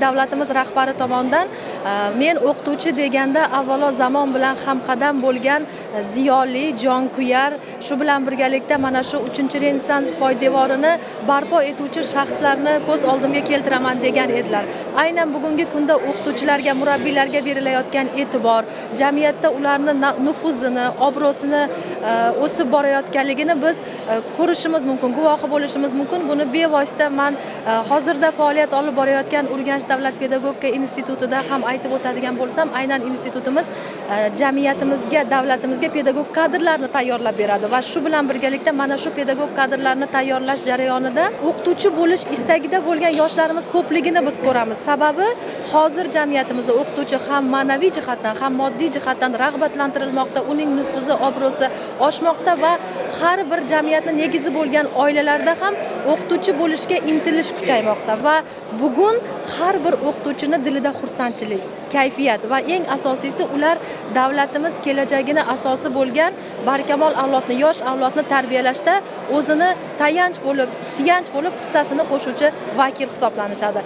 davlatimiz rahbari tomonidan e, men o'qituvchi deganda avvalo zamon bilan hamqadam bo'lgan ziyoli jonkuyar shu bilan birgalikda mana shu uchinchi renessans poydevorini barpo etuvchi shaxslarni ko'z oldimga keltiraman degan edilar. Aynan bugungi kunda o'qituvchilarga murabbiylarga berilayotgan e'tibor jamiyatda ularni nufuzini obro'sini e, o'sib borayotganligini biz e, ko'rishimiz mumkin guvohi bo'lishimiz mumkin. Buni bevosita man e, hozirda faoliyat olib borayotgan urganch davlat pedagogika institutida ham aytib o'tadigan bo'lsam aynan institutimiz jamiyatimizga davlatimizga pedagog kadrlarni tayyorlab beradi va shu bilan birgalikda mana shu pedagog kadrlarni tayyorlash jarayonida o'qituvchi bo'lish istagida bo'lgan yoshlarimiz ko'pligini biz ko'ramiz. Sababi hozir jamiyatimizda o'qituvchi ham ma'naviy jihatdan ham moddiy jihatdan rag'batlantirilmoqda. Uning nufuzi obro'si oshmoqda va har bir jamiyatni negizi bo'lgan oilalarda ham o'qituvchi bo'lishga intilish kuchaymoqda va bugun har bir o'qituvchini dilida xursandchilik kayfiyat va eng asosiysi ular davlatimiz kelajagini asosi bo'lgan barkamol avlodni yosh avlodni tarbiyalashda o'zini tayanch bo'lib suyanch bo'lib hissasini qo'shuvchi vakil hisoblanishadi.